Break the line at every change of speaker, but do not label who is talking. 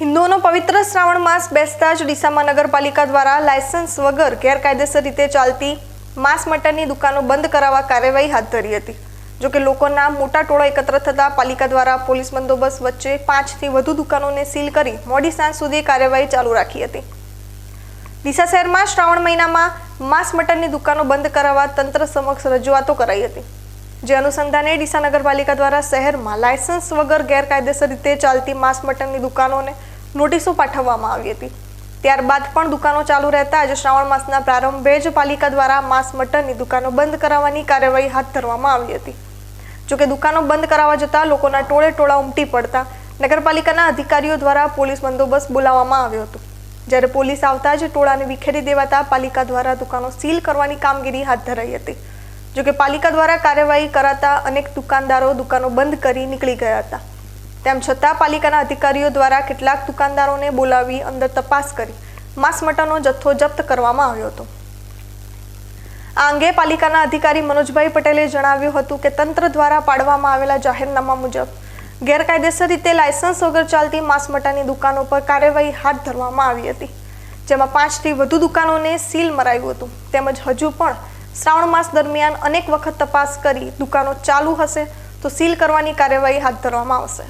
હિન્દુઓનો પવિત્ર શ્રાવણ માસ બેસતા જ ડીસામાં નગરપાલિકા દ્વારા લાયસન્સ વગર ગેરકાયદેસર રીતે ચાલતી માંસ મટનની દુકાનો બંધ કરાવવા કાર્યવાહી હાથ ધરી હતી. જોકે લોકોના મોટા ટોળા એકત્ર થતાં પાલિકા દ્વારા પોલીસ બંદોબસ્ત વચ્ચે પાંચથી વધુ દુકાનોને સીલ કરી મોડી સાંજ સુધી કાર્યવાહી ચાલુ રાખી હતી. ડીસા શહેરમાં શ્રાવણ મહિનામાં માંસ મટનની દુકાનો બંધ કરાવવા તંત્ર સમક્ષ રજૂઆતો કરાઈ હતી. જે અનુસંધાને ડીસા નગરપાલિકા દ્વારા શહેરમાં લાયસન્સ વગર ગેરકાયદેસર રીતે ચાલતી માંસ મટનની દુકાનોને નોટિસો પાઠવવામાં આવી હતી. ત્યારબાદ પણ દુકાનો ચાલુ રહેતા આજે શ્રાવણ માસના પ્રારંભે જ પાલિકા દ્વારા માંસ મટનની દુકાનો બંધ કરાવવાની કાર્યવાહી હાથ ધરવામાં આવી હતી. જોકે દુકાનો બંધ કરાવવા જતાં લોકોના ટોળે ટોળા ઉમટી પડતા નગરપાલિકાના અધિકારીઓ દ્વારા પોલીસ બંદોબસ્ત બોલાવવામાં આવ્યો હતો. જ્યારે પોલીસ આવતા જ ટોળાને વિખેરી દેવાતા પાલિકા દ્વારા દુકાનો સીલ કરવાની કામગીરી હાથ ધરાઈ હતી. જોકે પાલિકા દ્વારા કાર્યવાહી કરાતા અનેક દુકાનદારો દુકાનો બંધ કરી નીકળી ગયા હતા. તેમ છતાં પાલિકાના અધિકારીઓ દ્વારા કેટલાક દુકાનદારોને બોલાવી અંદર તપાસ કરી માંસ મટનનો જથ્થો જપ્ત કરવામાં આવ્યો હતો. આ અંગે પાલિકાના અધિકારી મનોજભાઈ પટેલે જણાવ્યું હતું કે તંત્ર દ્વારા પાડવામાં આવેલા જાહેરનામા મુજબ ગેરકાયદેસર રીતે લાયસન્સ વગર ચાલતી માંસ મટાની દુકાનો પર કાર્યવાહી હાથ ધરવામાં આવી હતી. જેમાં પાંચથી વધુ દુકાનોને સીલ મરાયું હતું. તેમજ હજુ પણ શ્રાવણ માસ દરમિયાન અનેક વખત તપાસ કરી દુકાનો ચાલુ હશે તો સીલ કરવાની કાર્યવાહી હાથ ધરવામાં આવશે.